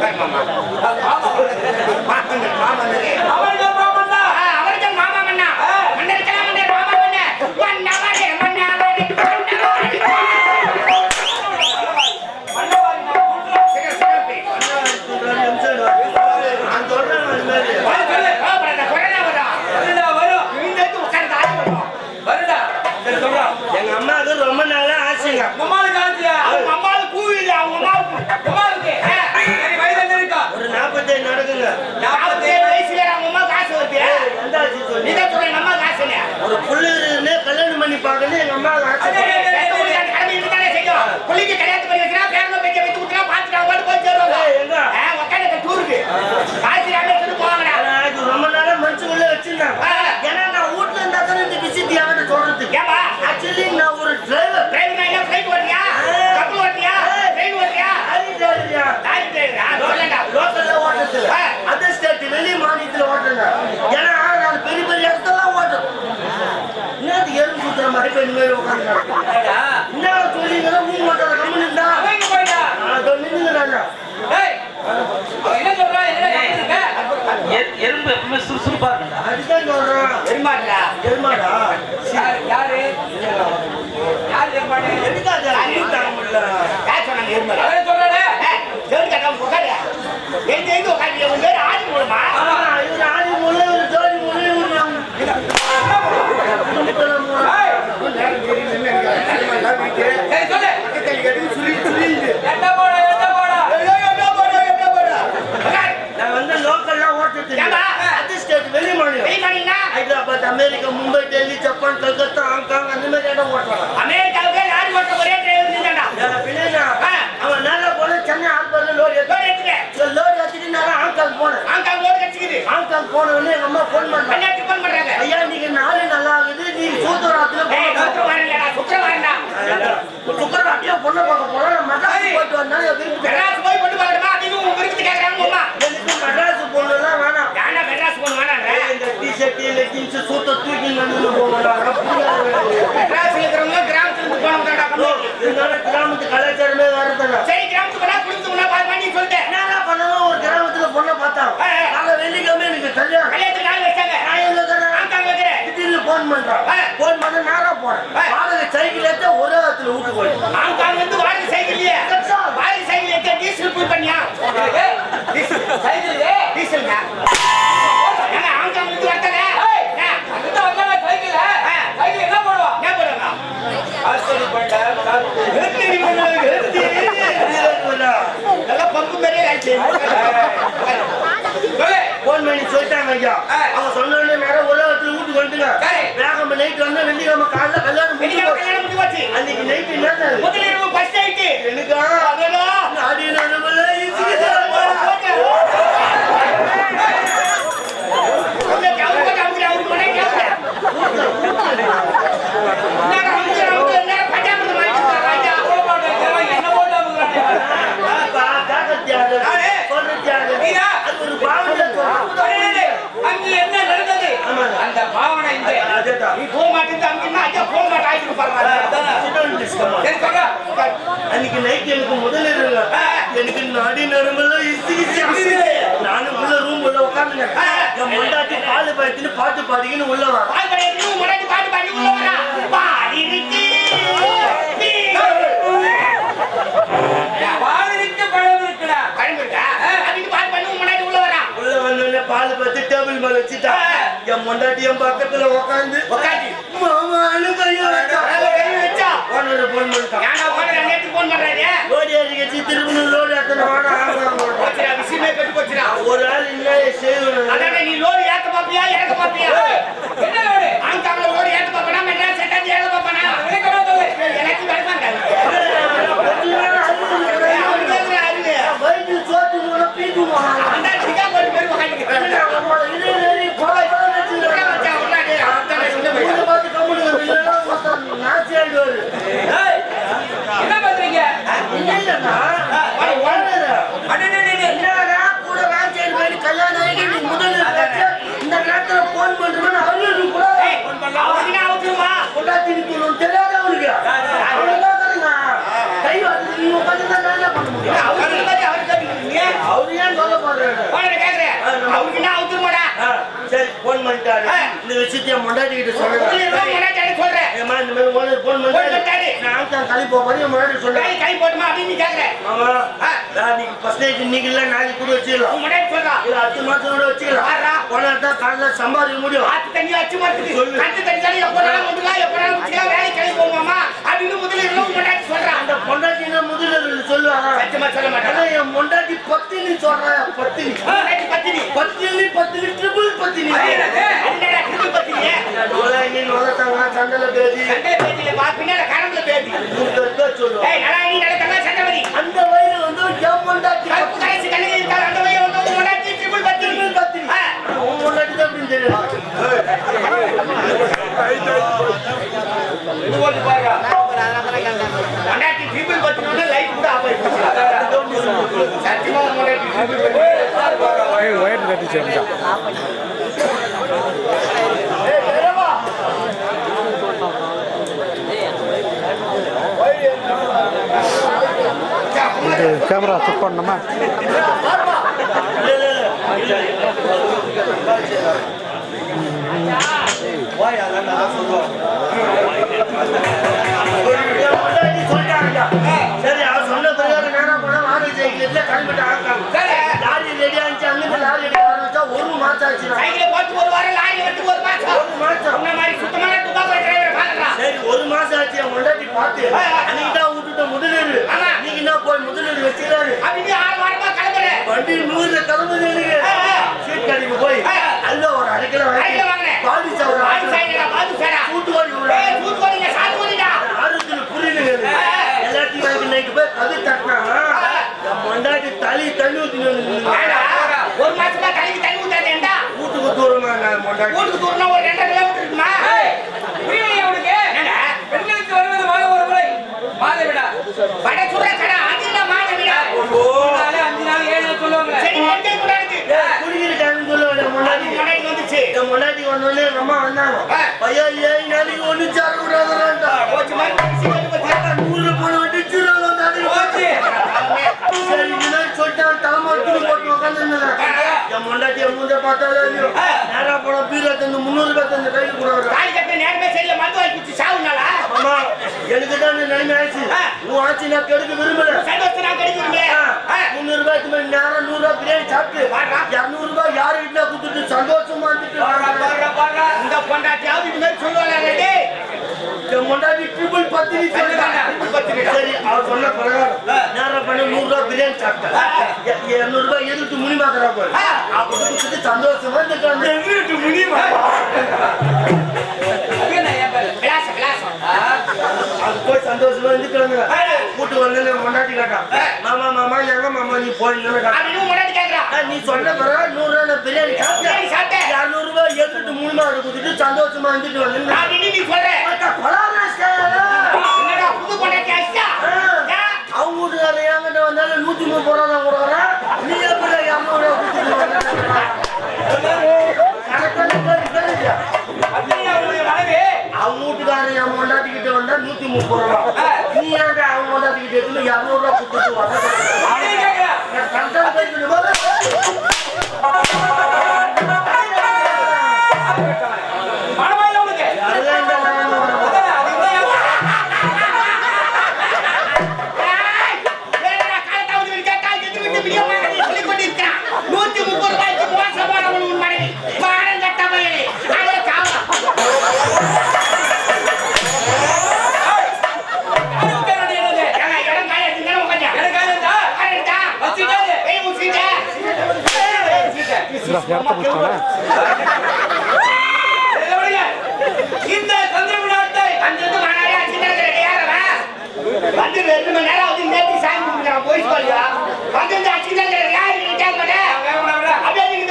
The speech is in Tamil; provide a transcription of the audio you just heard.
மாமா. மாமன், மாமன். நாற்பத்தேழு வயசுல அவங்க அம்மா காசு வருது சொல்லி? நீதான் சொல்ற நம்ம காசுன்னு ஒரு கல்யாணம் பண்ணி பார்க்கணும் எங்க பெத்த வீட்டுக்காரன் கடமை இருந்தானே செய்யும். புள்ளைக்கு கல்யாணத்து பண்ணி வைக்கிறா, பேரனை பேச்சை வைத்து ஊத்துறா, பார்த்துட்டு அவங்க போய் சேருவாங்க. உக்காந்து டூருக்கு. காசு எடுத்துட்டு போவாங்கடா. ரொம்ப நாளா மனசுக்குள்ள வச்சிருந்தாங்க ஆ. ஏன்னா நான் வீட்டுல இருந்தா தானே இந்த விஷயத்தை யார்கிட்ட சொல்றதுக்கு. ஆக்சுவலி நான் ஒரு டிரைவர் டிரைவர்னா என்ன, flight ஓட்டுறியா? கப்பல் ஓட்டுறியா? train ஓட்டுறியா? லாரி டிரைவரியா லாரி டிரைவரா? அதர் ஸ்டேட் வெளி மாநிலத்துல ஓட்டுறேங்க. ஏன்னா நான் பெரிய பெரிய இடத்தெல்லாம் ஓட்டும் என்னது எறும்பு சுத்துற மாதிரி போய் இந்த மாதிரி உட்காந்து ஏடா, என்ன சொல்லிங்கன்னா ஊங்க மாட்டாத கம்மன் இருந்தா? அவன் என்ன சொல்றான்? என்னடா கேட்டுட்டு இருக்க? எறும்பு எப்பவுமே சுறுசுறுப்பா இருக்கும்டா. அதுதான் சொல்றேன். எருமாடுடா. எருமாடா. யாரு, யாரு? யாரு ஏற்பாடு? எதுக்காக? தாங்க முடியல யார் சொன்னாங்க எருமாடு? எழுந்து எழுந்து உட்காரு. உன் ஆடி இவரு ஜோடி முறை, இவரு நம் குடும்பத்துல முறை. ஏய், சரி, சொல்லு. எட்ட போடா, எட்ட போடா. உட்காரு. நான் வந்து லோக்கல்லாம் ஓட்டுறது இல்ல. ஏம்மா? அதர் ஸ்டேட் வெளி மாநிலம் வெளிமாநிலம்னா, Hyderabad America Mumbai Delhi Japan Calcutta Hong Kong அந்த மாதிரி இடம் ஓட்டுறான் அமெரிக்காவுக்கே லாரி ஓட்ட ஒரே டிரைவர் நீதான்டா. பிள்ளைனா ஆ. அவன் நேரா போன சென்னை ஆர்பர்ல லோரி லோடு எடுத்துக்க. லோரி ஏற்றிட்டு நேரா ஹாங்காங் போனேன் ஹாங்காங் லோடு கிடைச்சிக்குது. ஹாங்காங் போன உடனே எங்க அம்மா போன் பண்றாங்க. ஐயா நீங்க நாலு நல்லா ஆகுது. நீ சூத்தராத்துல ஏய், கல்யாணம் கல்யாணத்துக்கு நாள் வச்சாங்க. நான் எங்க இருக்கிறேன் ஹாங்காங் வைக்கிறேன். திடீர்னு போன் பண்றான் ஆ. போன் பண்ண நேரா. வாடகை சைக்கிள் ஏத்த ஒரே இடத்துல வீட்டு போய் போன் பண்ணி சொல்லிட்டாங்க ஐயா அவங்க சொன்ன உடனே நேரம் ஒரே வீட்டுக்கு வந்துங்க நைட் வந்து வெள்ளிக்கிழமை காலைல கல்யாணம் கல்யாணம் அன்னைக்கு நைட் என்ன எனக்கு நீ போக மாட்டேங்குது, அமுக்குன்னா, ஐயா, போக மாட்டேன், ஆயிட்டு பாருங்க. அன்னைக்கு நைட் எனக்கு முதல் இருங்க எனக்கு நாடி நரம்பெல்லாம் இசு. நானும் உள்ள ரூம் உள்ள உட்காந்துங்க என் மொண்டாட்டி பால் பாய்ச்சின்னு பாட்டு பாடிக்கின்னு உள்ள வா. டேபிள் மேல வச்சுட்டா என் மொண்டாட்டி என் பக்கத்துல உட்காந்து உட்காந்து. மாமான்னு கையை வச்சா கை வச்சா. ஓனர் போன் பண்ணிட்டான் ஏன்டா போன நேத்து போன் பண்றாரு? லோடி அடிக்கச்சு திரும்பணும் லோடி அத்தனை வாடா விஷயமே கெட்டு போச்சுடா. ஒரு ஆள் என்ன செய்யணும் அதானே, நீ லோரி ஏத்த பாப்பியா, இறக்க பாப்பியா? என்ன லோடு ஆங்காங்ல லோரி ஏத்த பாப்பனா, மெட்ராஸ் செட்டாச்சி ஏத்த பாப்பனா? விளக்கமா சொல்லு எனக்கு வருமாண்டா. அவன் கேக்குற அறிவு. வயிற்று சோத்து மூணு பீட்டு அந்த சிக்காகோல பேர் உக்காந்துக்கிறான். உள்ள வச்சா, உள்ள அவருக்கு என்ன அவசரமாடா ஆ, சரி இந்த விஷயத்தை முன்னாடி சொல்றேன். ஏம்மா, இந்த மாதிரி ஓனர் போன் போன் பண்ணிட்டாரு பண்ணிட்டாரு. நான் தான் கழிப்பு போறேன் முன்னாடி கை சொல்றேன் கை போட்டுமா? அப்படின்னு நீ ஆமா. நான் ஃபர்ஸ்ட் நைட் இன்னைக்கு இல்ல நாளைக்கு கூட வச்சிடலாம் முன்னாடி சொல்றா. இல்ல அடுத்த மாசம் கூட வச்சுக்கலாம். ஆறா. போனா தான் காலைல சம்பாதிக்க முடியும். ஆத்து தண்ணி மாட்டுக்கு சொல்லு. கட்டு தண்ணி எப்ப எப்ப வேணாலும் குடிக்கலாம் வேலைக்கு கிளம்பி போவோமாமா அப்படின்னு முதல்ல இருபது முன்னாடி சொல்றான் அந்த பொண்டாட்டினா முதல்ல சொல்லுவாங்க சத்தியமா சொல்ல மாட்டேன் என் பொண்டாட்டி பத்தினி சொல்றேன் பத்தினி. பத்தினி. பத்தினி பத்தினி ட்ரிபிள் பத்தினி. திருப்பி பத்தினியே? நோலாங்கி நோலத்தாங்க சண்டல பேதி. சண்டையில பேதியில பின்னால கரம்புல பேதி. மூணு பேர் சொல்லுவாங்க. ஏய், நலாயனி, நலத்தங்க, சண்டவதி. அந்த வயது வந்து என் பொண்டாட்டி கருப்பு கரைச்சி கண்ணகி இருக்காள், அந்த வழியா வந்து உன் முன்னாடி triple பத்தினி. ட்ரிபிள் பத்தினி. ஆ. உன் பொண்டாட்டி தான் அப்படின்னு தெரியும் முன்னாடி triple பத்தினியோட light கூட off ஆயி போச்சு. சத்தியமா உன் முன்னாடி triple பத்தினி. கட்டி சேர்ந்தா இது கேமரா செக் பண்ணணுமா இல்ல, இல்ல, இல்ல. வாய், அதான் நான் சொல்லுவாங்க. என் சைக்கிளை போட்டு ஒரு வாரம், லாரி எடுத்து ஒரு மாசம். ஒரு மாசம். உன்னை மாதிரி சுத்தமான tobacco driver பார்க்கறா. சரி, ஒரு மாசம் ஆச்சு என் பொண்டாட்டி பார்த்து. அன்னைக்கு தான் விட்டுட்ட முதலீடு. இன்னைக்கு என்ன போய் முதலீடு வச்சுக்கிறாரு அப்படின்னு ஆறு வாரமா கிளம்புறேன். வண்டி நூறுல கிளம்புது எனக்கு. சீட் கடைக்கு போய். அல்ல ஒரு அரைக்கில அரைக்கில வாங்கினேன். பாது சாயிடா, பாது சாயிடா. கூட்டு வாடி ஏய், தூத்துக்குடிங்க, சாத்துக்குடிடா. ஆறுத்துல புரியல எல்லாத்தையும் வாங்கி நைட்டு போய் கது தட்டினா என் பொண்டாட்டி தலி தண்ணி ஊத்தி ஏடா, ஒரு மாசமா தலைக்கு தண்ணி ஊத்தாதேன்டா. வீட்டுக்கு தூரமா நான் பொண்டாட்டி வீட்டுக்கு தூரம்னா ஒரு ரெண்டரை கிலோமீட்டர் இருக்குமா? புரியலையா உனக்கு என்னடா? பெண்களுக்கு வருவது மாதம் ஒரு முறை மாத விடா வடை சுடுற கடை, அது என்ன மாலை விடா? நாலு அஞ்சு நாள் ஏழு நாள் சொல்லுவாங்க சரி, ரெண்டே கூட இருக்கு. குடிக்கிற டைம் சொல்லுவேன் என் பொண்டாட்டி அது முன்னாடி பொண்டாட்டி வந்தோடனே எங்க அம்மா வந்தாங்க. பையா ஏழு நாளைக்கு ஒண்ணு சார கூடாதுடா போச்சு மாதிரி? நூறு போன வந்தாங்க போச்சு சரி இதெல்லாம் சொல்லிட்டான் தலைமை போட்டு உட்காந்துருந்தேன் என் பொண்டாட்டி என் மூஞ்ச பார்த்தாலே இல்லையோ நேரா போன பீரோ தந்து முந்நூறு ரூபாய் தந்து கையில் கொடுக்குறேன் தாலி கட்டின நேரமே சரியில்லை, மருந்து வாங்கி குடிச்சு சாவுனாளா? அம்மா எனக்கு தான் இந்த நிலைமை ஆச்சு ஆ. உன் ஆச்சு நான் கெடுக்க விரும்பல சந்தோஷம் நான். ஆ. முந்நூறு ரூபாய்க்கு மேல நேரம் நூறு ரூபாய் பிரியாணி சாப்பிட்டு இரநூறு ரூபாய் யாரு வீட்டுல கொடுத்துட்டு சந்தோஷமா இருந்துட்டு. இந்த பொண்டாட்டியாவது இது மாதிரி? என் பொண்டாட்டி ட்ரிபிள் பத்தினிடா. சரி அவர் சொன்ன பிரகாரம் நேரம் பண்ணி நூறு ரூபாய் பிரியாணி சாப்பிட்டேன் இருநூறு ரூபாய் எதிர்த்து முனி மாத்திரா போய் ஆ. அப்ப கொடுத்துட்டு சந்தோஷமா இருந்துட்டு எதிர்த்து முடியுமா? வந்து நான் பொண்டாட்டி கேட்டான் மாமா மாமா எங்க மாமா நீ உன் முன்னாடி நீ சொன்ன பிறகு நூறு ரூபாய் நான் பிரியாணி பிரியாணி சாப்பிட்டேன். சாப்பிட்டேன். இரநூறு ரூபாய் எடுத்துட்டு மூணு மாடு கொடுத்துட்டு சந்தோஷமா இருந்துட்டு வந்து நீ சொல்ற. அவங்க வீட்டுக்காரர் என்கிட்ட வந்தாலும் நூத்தி முப்பது ரூபா கொடுக்குறேன் நீ எப்படி அவங்க வீட்டுக்காரர் என் பொண்டாட்டி கிட்ட வந்தா நூத்தி முப்பது ரூபா. நீ ஏன்டா அவங்க பொண்டாட்டி கிட்ட எடுத்து இரநூறு ரூபா கொடுத்துட்டு கேட்கிறா நான் சிரா இடத்த முடிச்சானே இந்த தொந்தரவு நாட்டை அந்த வந்து ரெண்டு மணி நேரம் வந்து நேற்று சாமி கும்பிட்டான் போலீஸ் பாலியா வந்து இந்த அச்சிதான் யாரு அப்படியே நீங்க